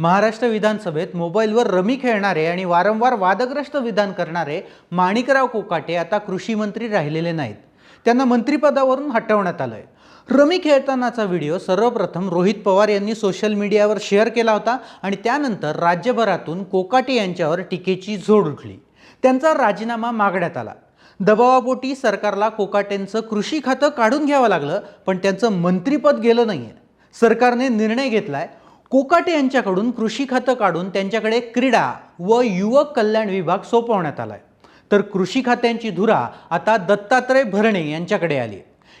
महाराष्ट्र विधानसभेत मोबाईलवर रमी खेळणारे आणि वारंवार वादग्रस्त विधान करणारे माणिकराव कोकाटे आता कृषी मंत्री राहिलेले नाहीत. त्यांना मंत्रिपदावरून हटवण्यात आलंय. रमी खेळतानाचा व्हिडिओ सर्वप्रथम रोहित पवार यांनी सोशल मीडियावर शेअर केला होता आणि त्यानंतर राज्यभरातून कोकाटे यांच्यावर टीकेची झोड उठली. त्यांचा राजीनामा मागण्यात आला. दबावापोटी सरकारला कोकाटेंचं कृषी खातं काढून घ्यावं लागलं पण त्यांचं मंत्रिपद गेलं नाहीये. सरकारने निर्णय घेतलाय कोकाटे यांच्याकडून कृषी खातं काढून त्यांच्याकडे क्रीडा व युवक कल्याण विभाग सोपवण्यात आलाय. तर कृषी खात्यांची धुरा आता दत्तात्रय भरणे यांच्याकडे आली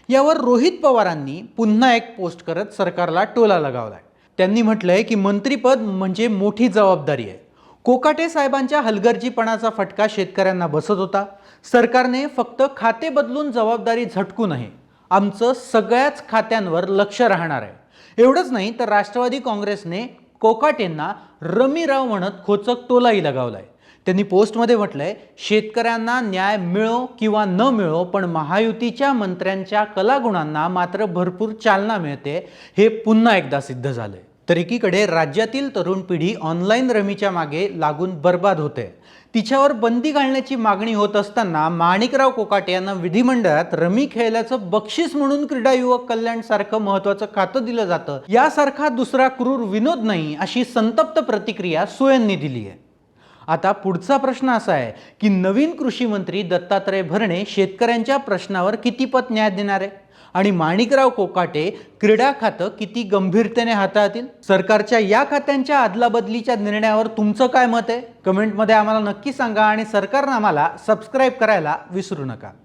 यावर रोहित पवारांनी पुन्हा एक पोस्ट करत सरकारला टोला लगावलाय. त्यांनी म्हटलंय की मंत्रीपद म्हणजे मोठी जबाबदारी आहे. कोकाटे साहेबांच्या हलगर्जीपणाचा फटका शेतकऱ्यांना बसत होता. सरकारने फक्त खाते बदलून जबाबदारी झटकू नये. आमचं सगळ्याच खात्यांवर लक्ष राहणार आहे. एवढंच नाही तर राष्ट्रवादी काँग्रेसने कोकाटेंना रमीराव म्हणत खोचक टोलाही लगावलाय. त्यांनी पोस्टमध्ये म्हटलंय शेतकऱ्यांना न्याय मिळो किंवा न मिळो पण महायुतीच्या मंत्र्यांच्या कलागुणांना मात्र भरपूर चालना मिळते. हे पुन्हा एकदा सिद्ध झालंय. तर एकीकडे राज्यातील तरुण पिढी ऑनलाईन रमीच्या मागे लागून बर्बाद होते. तिच्यावर बंदी घालण्याची मागणी होत असताना माणिकराव कोकाटे यांना विधिमंडळात रमी खेळल्याचं बक्षीस म्हणून क्रीडा युवक कल्याण सारखं महत्वाचं खातं दिलं जातं. यासारखा दुसरा क्रूर विनोद नाही अशी संतप्त प्रतिक्रिया सुयांनी दिली आहे. आता पुढचा प्रश्न असा आहे की नवीन कृषी मंत्री दत्तात्रय भरणे शेतकऱ्यांच्या प्रश्नावर किती पत न्याय देणार आहे? आणि माणिकराव कोकाटे क्रीडा खातं किती गंभीरतेने हाताळतील? सरकारच्या या खात्यांच्या अदलाबदलीच्या निर्णयावर तुमचं काय मत आहे? कमेंटमध्ये आम्हाला नक्की सांगा आणि सरकारनं आम्हाला सबस्क्राईब करायला विसरू नका.